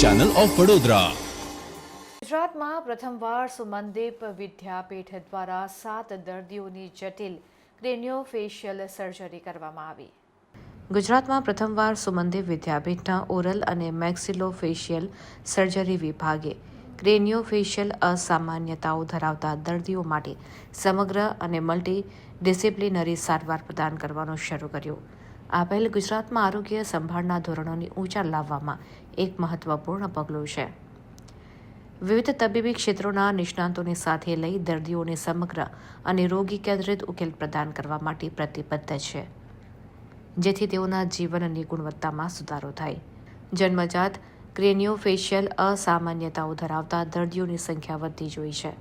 Channel of Vadodara ગુજરાતમાં પ્રથમવાર સુમનદીપ વિદ્યાપીઠ દ્વારા સાત દર્દીઓની જટિલ ક્રેનિયોફેશિયલ સર્જરી કરવામાં આવી. ગુજરાતમાં પ્રથમવાર સુમનદીપ વિદ્યાપીઠના ઓરલ અને મેક્સિલોફેશિયલ સર્જરી વિભાગે ક્રેનિયોફેશિયલ અસામાન્યતાઓ ધરાવતા દર્દીઓ માટે સમગ્ર અને મલ્ટી ડિસિપ્લિનરી સારવાર પ્રદાન કરવાનું શરૂ કર્યું. આ પહેલ ગુજરાતમાં આરોગ્ય સંભાળના ધોરણોને ઊંચા લાવવામાં એક મહત્વપૂર્ણ પગલું છે. વિવિધ તબીબી ક્ષેત્રોના નિષ્ણાંતોને સાથે લઈ દર્દીઓને સમગ્ર અને રોગી કેન્દ્રિત ઉકેલ પ્રદાન કરવા માટે પ્રતિબદ્ધ છે. જેથી તેઓના જીવનની ગુણવત્તામાં સુધારો થાય. જન્મજાત ક્રેનિયોફેશિયલ અસામાન્યતાઓ ધરાવતા દર્દીઓની સંખ્યા વધતી જોઈ છે.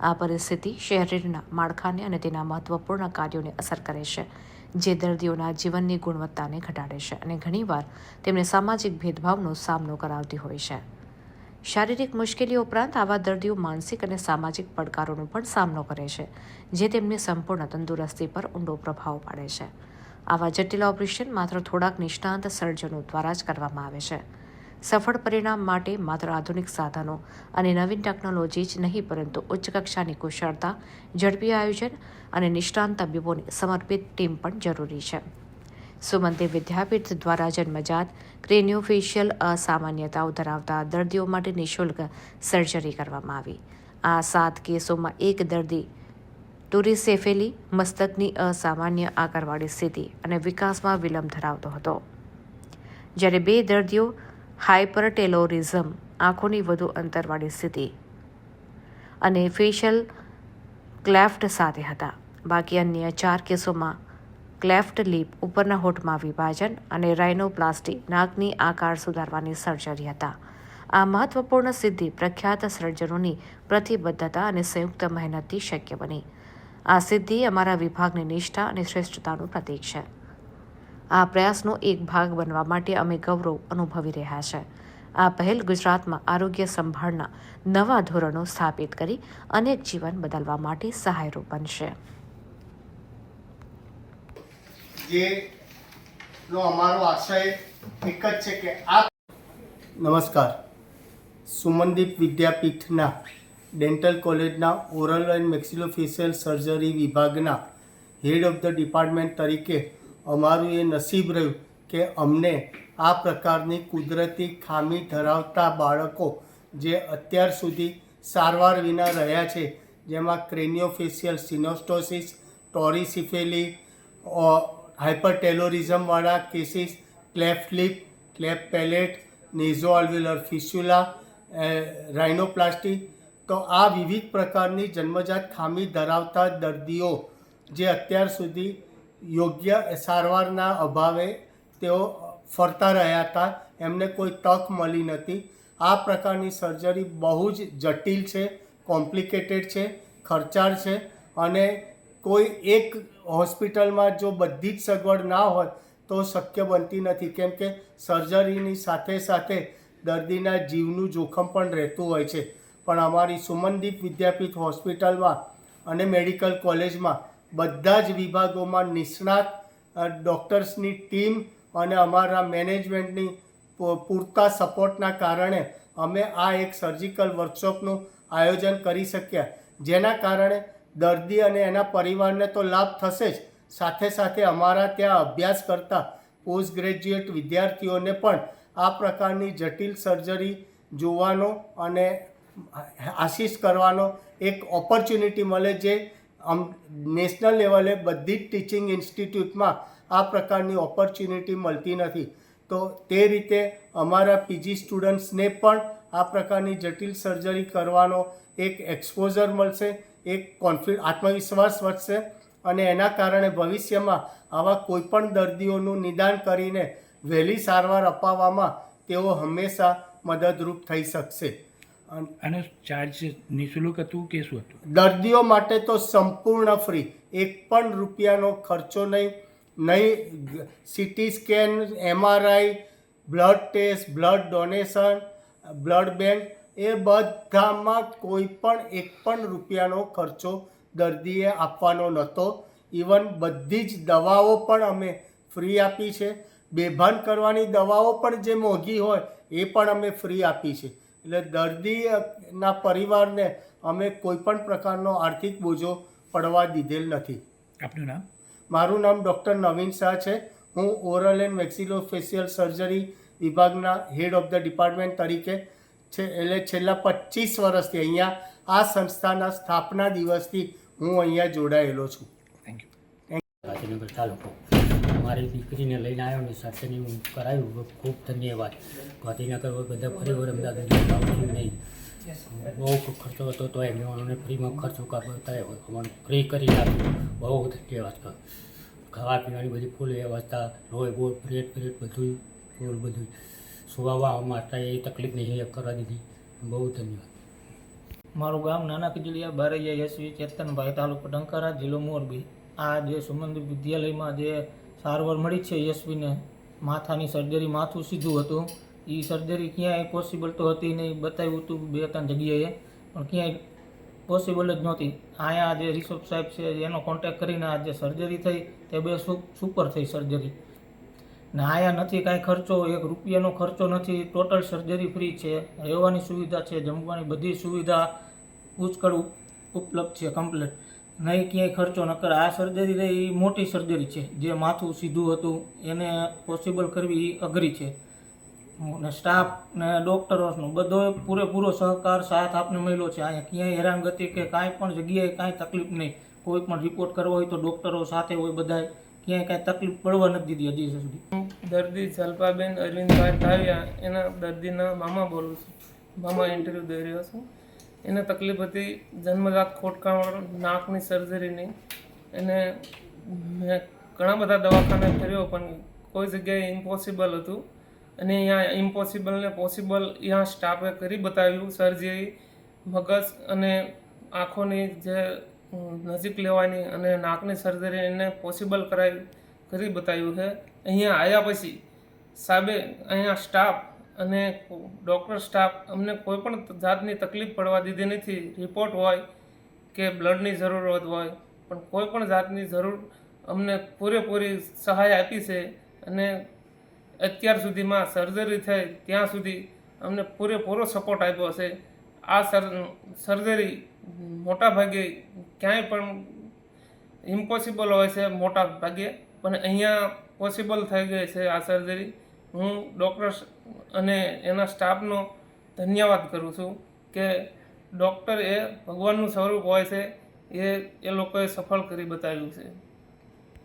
આ પરિસ્થિતિ શરીરના માળખાને અને તેના મહત્વપૂર્ણ કાર્યોને અસર કરે છે. જે દર્દીઓના જીવનની ગુણવત્તાને ઘટાડે છે અને ઘણીવાર તેમને સામાજિક ભેદભાવનો સામનો કરાવતી હોય છે. શારીરિક મુશ્કેલીઓ ઉપરાંત આવા દર્દીઓ માનસિક અને સામાજિક પડકારોનો પણ સામનો કરે છે, જે તેમની સંપૂર્ણ તંદુરસ્તી પર ઊંડો પ્રભાવ પાડે છે. આવા જટિલ ઓપરેશન માત્ર થોડાક નિષ્ણાંત સર્જનો દ્વારા જ કરવામાં આવે છે. સફળ પરિણામ માટે માત્ર આધુનિક સાધનો અને નવીન ટેકનોલોજી જ નહીં, પરંતુ ઉચ્ચ કક્ષાની કુશળતા, ઝડપી આયોજન અને નિષ્ણાંત તબીબોની સમર્પિત ટીમ પણ જરૂરી છે. સુમંદિર વિદ્યાપીઠ દ્વારા જન્મજાત ક્રેનિયોફેશિયલ અસામાન્યતાઓ ધરાવતા દર્દીઓ માટે નિઃશુલ્ક સર્જરી કરવામાં આવી. આ સાત કેસોમાં એક દર્દી ટુરિસેફેલી મસ્તકની અસામાન્ય આકારવાળી સ્થિતિ અને વિકાસમાં વિલંબ ધરાવતો હતો. જ્યારે બે દર્દીઓ હાઇપરટેલોરિઝમ આંખોની વધુ અંતરવાળી સ્થિતિ અને ફેશિયલ ક્લેફ્ટ સાથે હતા. બાકી અન્ય ચાર કેસોમાં ક્લેફ્ટ લીપ ઉપરના હોઠમાં વિભાજન અને રાઇનોપ્લાસ્ટી નાકની આકાર સુધારવાની સર્જરી હતા. આ મહત્વપૂર્ણ સિદ્ધિ પ્રખ્યાત સર્જનોની પ્રતિબદ્ધતા અને સંયુક્ત મહેનતથી શક્ય બની. આ સિદ્ધિ અમારા વિભાગની નિષ્ઠા અને શ્રેષ્ઠતાનું પ્રતીક છે. આ પ્રયાસનો એક ભાગ બનવા માટે અમે ગૌરવ અનુભવી રહ્યા છે. આ પહેલ ગુજરાતમાં આરોગ્ય સંભાળના નવા ધોરણો સ્થાપિત કરી અનેક જીવન બદલવા માટે સહાયરૂપ બનશે. જે નો અમારો આશય એક જ છે કે આ નમસ્કાર. સુમનદીપ વિદ્યાપીઠના ડેન્ટલ કોલેજના ઓરલ એન્ડ મેક્સિલોફેશિયલ સર્જરી વિભાગના હેડ ઓફ ધ ડિપાર્ટમેન્ટ તરીકે અમારું એ નસીબ રહ્યું કે અમને આ પ્રકારની કુદરતી ખામી ધરાવતા બાળકો જે અત્યાર સુધી સારવાર વિના રહ્યા છે, જેમાં craniofacial synostosis, turricephaly હાઇપરટેલોરિઝમવાળા cases, cleft lip cleft palate, nasoalveolar fistula rhinoplasty તો આ વિવિધ પ્રકારની જન્મજાત ખામી ધરાવતા દર્દીઓ જે અત્યાર સુધી યોગ્ય સારવારના અભાવે તેઓ ફરતા રહ્યા હતા. એમને કોઈ તક મળી નથી. આ પ્રકારની સર્જરી બહુ જ જટિલ છે, કોમ્પ્લિકેટેડ છે, ખર્ચાળ છે અને કોઈ એક હોસ્પિટલમાં જો બધી જ સગવડ ના હોય તો શક્ય બનતી નથી. કેમ કે સર્જરીની સાથે સાથે દર્દીના જીવનું જોખમ પણ રહેતું હોય છે. પણ અમારી સુમનદીપ વિદ્યાપીઠ હોસ્પિટલમાં અને મેડિકલ કોલેજમાં બધા જ વિભાગોમાં નિષ્ણાત ડૉક્ટર્સની ટીમ અને અમારા મેનેજમેન્ટની પૂરતા સપોર્ટના કારણે અમે આ એક સર્જિકલ વર્કશોપનું આયોજન કરી શક્યા. જેના કારણે દર્દી અને એના પરિવારને તો લાભ થશે જ. સાથે સાથે અમારા ત્યાં અભ્યાસ કરતા પોસ્ટ ગ્રેજ્યુએટ વિદ્યાર્થીઓને પણ આ પ્રકારની જટિલ સર્જરી જોવાનો અને આશીષ કરવાનો એક ઓપોર્ચ્યુનિટી મળે જે આમ નેશનલ લેવલે બધી જ ટીચિંગ ઇન્સ્ટિટ્યૂટમાં આ પ્રકારની ઓપોર્ચ્યુનિટી મળતી નથી. તો તે રીતે અમારા પીજી સ્ટુડન્ટ્સને પણ આ પ્રકારની જટિલ સર્જરી કરવાનો એક એક્સપોઝર મળશે, એક કોન્ફિડ આત્મવિશ્વાસ વધશે અને એના કારણે ભવિષ્યમાં આવા કોઈપણ દર્દીઓનું નિદાન કરીને વહેલી સારવાર અપાવવામાં તેઓ હંમેશા મદદરૂપ થઈ શકશે. અન- ચાર્જ નિઃશુલ્ક હતું કે શું હતું? દર્દીઓ માટે તો સંપૂર્ણ ફ્રી એક પણ રૂપિયાનો ખર્ચો નહીં. નહીં CT scan MRI blood test blood donation blood bank એ બધામાં કોઈ પણ એક પણ રૂપિયાનો ખર્ચો દર્દીએ આપવાનો નહોતો. ઇવન બધી જ દવાઓ પણ અમે ફ્રી આપી છે. બેભાન કરવાની દવાઓ પણ જે મોંઘી હોય એ પણ અમે ફ્રી આપી છે. એટલે દર્દીના પરિવારને અમે કોઈ પણ પ્રકારનો આર્થિક બોજો પડવા દીધેલ નથી. આપનું નામ? મારું નામ ડૉક્ટર નવીન શાહ છે. હું ઓરલ એન્ડ મેક્સિલોફેશિયલ સર્જરી વિભાગના હેડ ઓફ ધ ડિપાર્ટમેન્ટ તરીકે છે એટલે છેલ્લા પચીસ વર્ષથી અહીંયા આ સંસ્થાના સ્થાપના દિવસથી હું અહીંયા જોડાયેલો છું. થેન્ક યુ ગાંધીનગર તાલુકો મારી દીકરીને લઈને આવ્યો ને સર્જરી હું કરાવ્યું. ખૂબ ધન્યવાદ. ગાંધીનગર બધા ફરી વાર અમદાવાદ નહીં. બહુ ખર્ચો હતો તો એમને અમને ફ્રીમાં ખર્ચો કરતા અમને ફ્રી કરી નાખ્યું બહુ ધન્યવાદ. કર ખાવા પીવાની બધી ફૂલ વ્યવસ્થા લોહી બોલ પ્લેટ પ્લેટ બધું ફૂલ બધું સુવાવા માટે એ તકલીફ નહીં કરવા દીધી. બહુ ધન્યવાદ. મારું ગામ નાના કીજડીયા બારૈયા યશવી ચેતનભાઈ તાલુકો ટંકારા જિલ્લો મોરબી. આ જે સુમંદ વિદ્યાલયમાં જે સારવાર મળી છે યશવીને, માથાની સર્જરી માથું સીધું હતું. એ સર્જરી ક્યાંય પોસિબલ તો હતી નહીં, બતાવ્યું હતું બે ત્રણ જગ્યાએ, પણ ક્યાંય પોસિબલ જ નહોતી. અહીંયા જે રિષભ સાહેબ છે, એનો કોન્ટેક્ટ કરીને આ જે સર્જરી થઈ, તે બે સુપર થઈ સર્જરી ને આયા નથી કાંઈ ખર્ચો, એક રૂપિયાનો ખર્ચો નથી ટોટલ સર્જરી ફ્રી છે. રહેવાની સુવિધા છે, જમવાની બધી સુવિધા પુષ્કળ ઉપલબ્ધ છે કમ્પ્લીટ નહીં ક્યાંય ખર્ચો ન કરે. આ સર્જરી રહી મોટી સર્જરી છે. જે માથું સીધું હતું, એને પોસિબલ કરવી અઘરી છે. ને સ્ટાફ ને ડૉક્ટરોનો બધો પૂરેપૂરો સહકાર, સાથ આપને મળ્યો છે. અહીંયા ક્યાંય હેરાનગતિ કે કાંઈ પણ જગ્યાએ કાંઈ તકલીફ નહીં. કોઈ પણ રિપોર્ટ કરવો હોય તો ડૉક્ટરો સાથે હોય બધાય. ક્યાંય કાંઈ તકલીફ પડવા નથી દીધી હજી સુધી. દર્દી જલ્પાબેન અરવિંદભાઈ ધાવિયા એના દર્દીના મામા બોલું છું. મામા ઇન્ટરવ્યૂ દઈ રહ્યો છું. એને તકલીફ હતી. જન્મજાત ખોટકાણ નાકની સર્જરીની એને મેં ઘણા બધા દવાખાને કર્યો, પણ કોઈ જગ્યાએ ઇમ્પોસિબલ હતું. અને અહીંયા ઇમ્પોસિબલને પોસિબલ અહીંયા સ્ટાફે કરી બતાવ્યું સર્જરી મગજ અને આંખોની જે નજીક લેવાની અને નાકની સર્જરી એને પોસિબલ કરાવી કરી બતાવ્યું છે. અહીંયા આવ્યા પછી સાહેબે અહીંયા સ્ટાફ અને ડૉક્ટર સ્ટાફ અમને કોઈ પણ જાતની તકલીફ પડવા દીધી નથી. રિપોર્ટ હોય કે બ્લડની જરૂરત હોય પણ કોઈ પણ જાતની જરૂર અમને પૂરેપૂરી સહાય આપી છે અને અત્યાર સુધીમાં સર્જરી થઈ ત્યાં સુધી અમને પૂરેપૂરો સપોર્ટ આપ્યો છે. આ સર સર્જરી મોટા ભાગે ક્યાંય પણ ઇમ્પોસિબલ હોય છે મોટા ભાગે, પણ અહીંયા પોસિબલ થઈ ગઈ છે આ સર્જરી હું ડૉક્ટર્સ અને એના સ્ટાફનો ધન્યવાદ કરું છું કે ડૉક્ટર એ ભગવાનનું સ્વરૂપ હોય છે, એ એ લોકોએ સફળ કરી બતાવ્યું છે.